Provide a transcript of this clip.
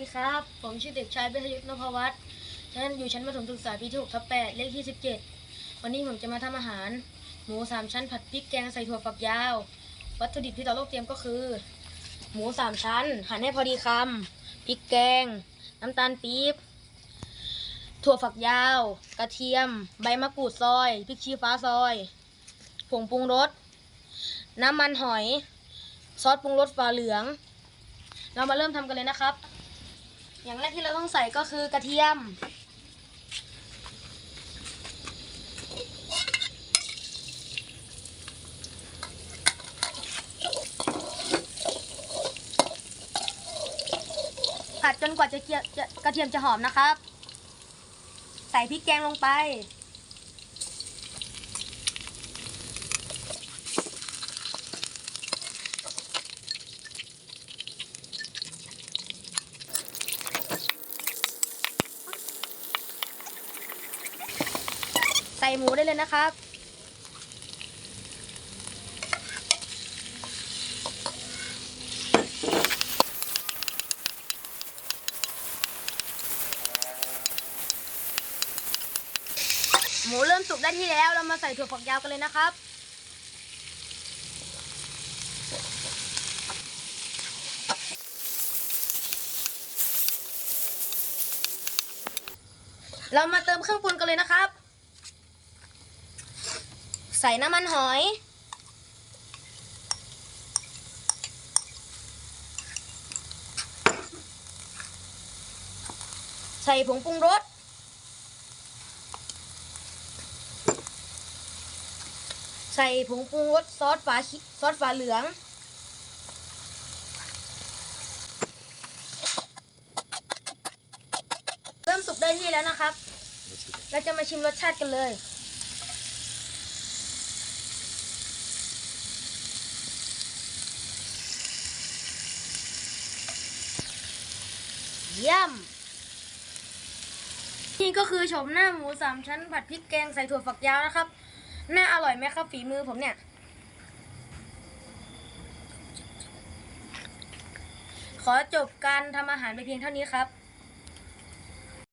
ดีครับ ผมชื่อเด็กชายเบญยุทธนพวัฒน์ฉันอยู่ชั้นประถมศึกษาปีที่6ทับ8เลขที่ 17 วันนี้ผมจะมาทำอาหาร หมูสามชั้นผัดพริกแกงใส่ถั่วฝักยาว วัตถุดิบที่เราต้องเตรียมก็คือ หมูสามชั้น หั่นให้พอดีคำพริกแกง น้ำตาลปี๊บ ถั่วฝักยาว กระเทียม ใบมะกรูดซอยพริกชี้ฟ้าซอย ผงปรุงรส น้ำมันหอย ซอสปรุงรสฝาเหลือง เรามาเริ่มทำกันเลยนะครับ อย่างแรกที่เราต้องใส่ก็คือกระเทียม ผัดจนกว่าจะเกียจะกระเทียมจะหอมนะครับ ใส่พริกแกงลงไป ใส่หมูได้เลยนะครับ หมูเริ่มสุกได้ที่แล้ว เรามาใส่ถั่วฝักยาวกันเลยนะครับเรามาเติมเครื่องปรุงกันเลยนะครับ ใส่น้ำมันหอย ใส่ผงปรุงรส ใส่ผงปรุงรสซอสฝาซอสฝาเหลือง เริ่มสุกได้ที่แล้วนะครับ เราจะมาชิมรสชาติกันเลย เยี่ยม นี่ก็คือชมหน้าหมูสามชั้นผัดพริกแกงใส่ถั่วฝักยาวนะครับน่าอร่อยไหมครับ ฝีมือผมเนี่ย ขอจบการทำอาหารไปเพียงเท่านี้ครับ